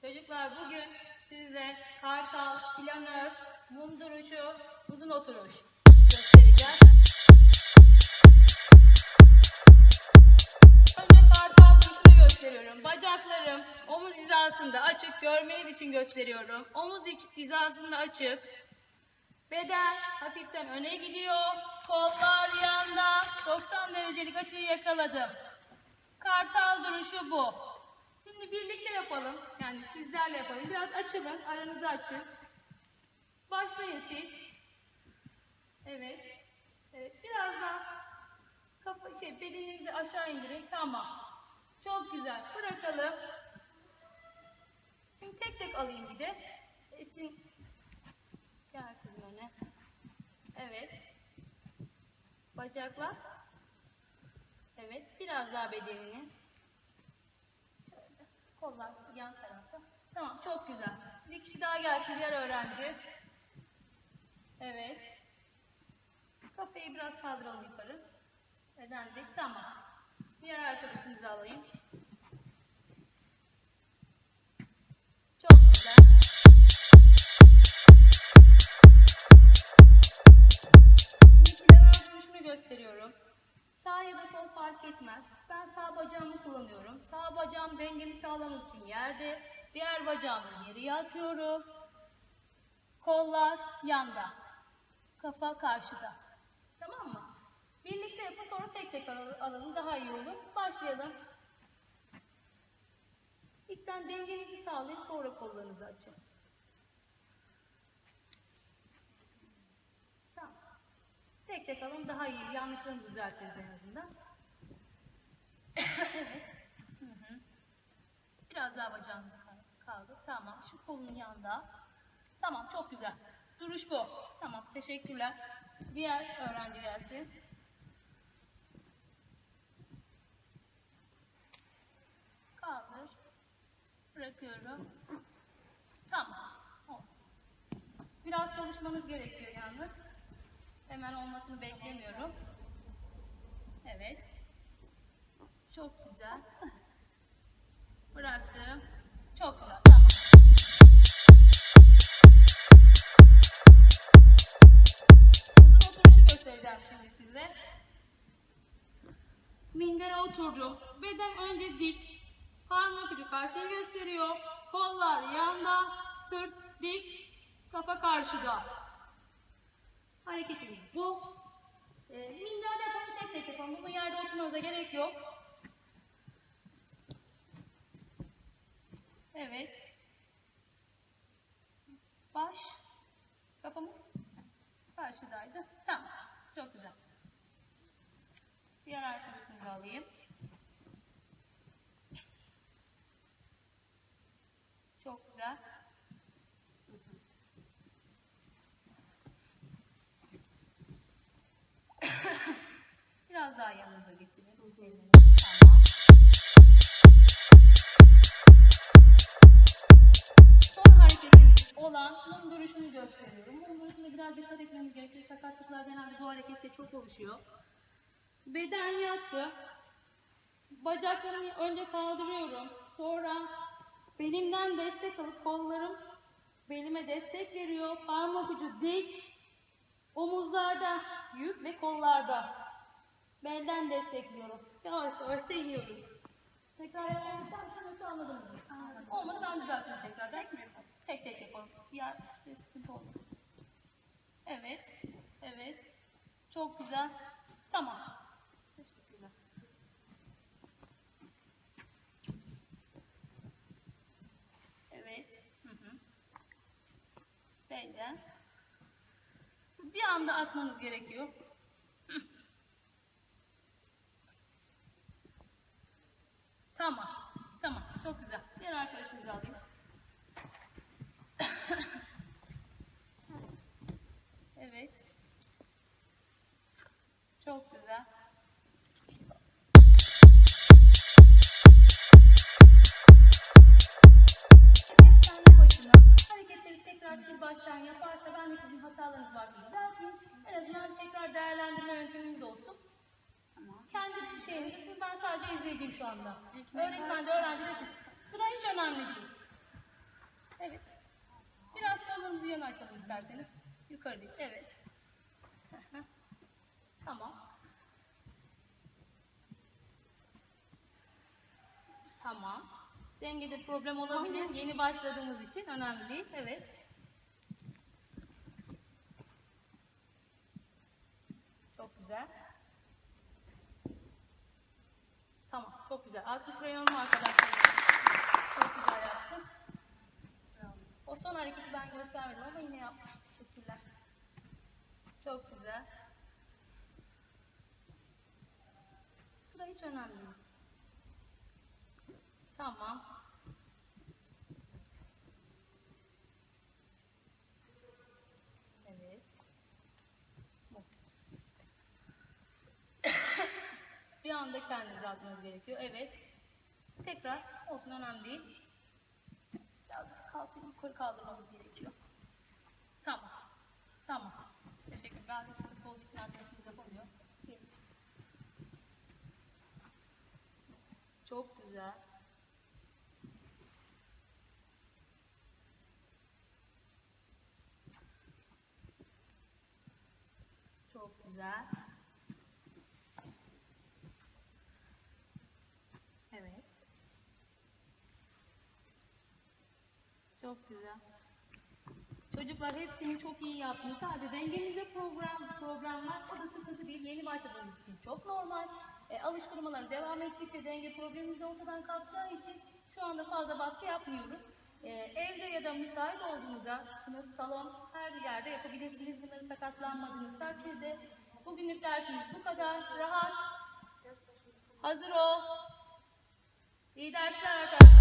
Çocuklar bugün size kartal, planör, mum duruşu, uzun oturuş göstereceğim. Önce kartal duruşunu gösteriyorum. Bacaklarım omuz hizasında açık görmeniz için gösteriyorum. Omuz hizasında açık. Beden hafiften öne gidiyor. Kollar yanda. 90 derecelik açıyı yakaladım. Kartal duruşu bu. Şimdi birlikte yapalım. Yani sizlerle yapalım. Biraz açılın. Aranızı açın. Başlayın siz. Evet. Evet. Biraz daha kafa şey bedeninizi aşağı indirin. Tamam. Çok güzel. Bırakalım. Şimdi tek tek alayım bir de. Esin Gel kızım öne. Evet. Bacaklar. Evet. Biraz daha bedenini. Kollar yan tarafta. Tamam. Çok güzel. Bir kişi daha gelsin. Diğer öğrenci. Evet. Kafayı biraz kaldıralım yukarı. Bedendik. Tamam. Diğer arkadaşımızı alayım. Çok güzel. Şimdi planör gösteriyorum. Sağ ya da sol fark etmez. Ben sağ bacağımı kullanıyorum. Sağ bacağım dengemi sağlamak için yerde. Diğer bacağımı geriye atıyorum. Kollar yanda. Kafa karşıda. Tamam mı? Birlikte yapın sonra tek tek al- alalım daha iyi olur. Başlayalım. İlkten dengenizi sağlayın sonra kollarınızı açın. Tamam. Tek tek alın daha iyi. Yanlışlarını düzeltiriz en azından. evet. Biraz daha bacağımız kal- kaldı. Tamam. Şu kolun yanında. Tamam. Çok güzel. Duruş bu. Tamam. Teşekkürler. Diğer öğrenci gelsin. Kaldır. Bırakıyorum. Tamam. Olsun. Biraz çalışmanız gerekiyor yalnız. Hemen olmasını beklemiyorum. Evet. Çok güzel. Bıraktım. Çok güzel. Tamam. Uzun oturuşu size. Mindere oturdum. Beden önce dik. Parmak ucu karşıya gösteriyor. Kollar yanda. Sırt dik. Kafa karşıda. Hareketimiz bu. E, minderde yapalım tek tek yapalım. Bunun yerde oturmanıza gerek yok. Evet. Baş. Kafamız karşıdaydı. Tamam. Çok güzel. Diğer arkadaşımızı alayım. Çok güzel. Biraz dikkat etmemiz gerekiyor. Sakatlıklar genelde bu harekette çok oluşuyor. Beden yattı. Bacaklarımı önce kaldırıyorum. Sonra belimden destek alıp kollarım belime destek veriyor. Parmak ucu dik. Omuzlarda yük ve kollarda. Belden destekliyorum. Yavaş yavaş da iniyoruz. Tekrar yapalım. Nasıl anladınız mı? Olmadı ben düzeltirim tekrar. Tek mi yapalım? Tek tek yapalım. Diğer sıkıntı olmasın. Evet. Evet. Çok güzel. Tamam. Evet. Hı. Bir anda atmanız gerekiyor. Tamam. Tamam. Çok güzel. Diğer arkadaşımızı alayım. Evet. Çok güzel. Tekrar baştan yaparsa ben de sizin hatalarınız varsa düzelteyim. En azından tekrar değerlendirme yöntemimiz olsun. Kendi şeyinizi siz ben sadece izleyeceğim şu anda. Öğretmen de öğrenci de. Sıra hiç önemli değil. yana açalım isterseniz. Yukarı değil. Evet. tamam. Tamam. Dengede problem olabilir. Yeni başladığımız için önemli değil. Evet. Çok güzel. Tamam, çok güzel. Alkışlayalım arkadaşlar. Çok güzel. Sıra hiç önemli değil. Tamam. Evet. Bu. Bir anda kendinizi atmanız gerekiyor. Evet. Tekrar olsun önemli değil. Biraz kalçayı yukarı kaldırmamız gerekiyor. Tamam. Tamam. Teşekkür Ben de sıkıntı olduğu için arkadaşımız yapamıyor. Çok güzel. Çok güzel. Evet. Çok güzel. Çocuklar hepsini çok iyi yaptınız. Sadece dengenizde program program var. O da sıkıntı değil. Yeni başladığınız için çok normal. E, alıştırmalara devam ettikçe denge problemimiz de ortadan kalkacağı için şu anda fazla baskı yapmıyoruz. E, evde ya da müsait olduğunuzda sınıf, salon her yerde yapabilirsiniz. Bunları sakatlanmadığınız takdirde. Bugünlük dersimiz bu kadar. Rahat. Hazır ol. İyi dersler arkadaşlar.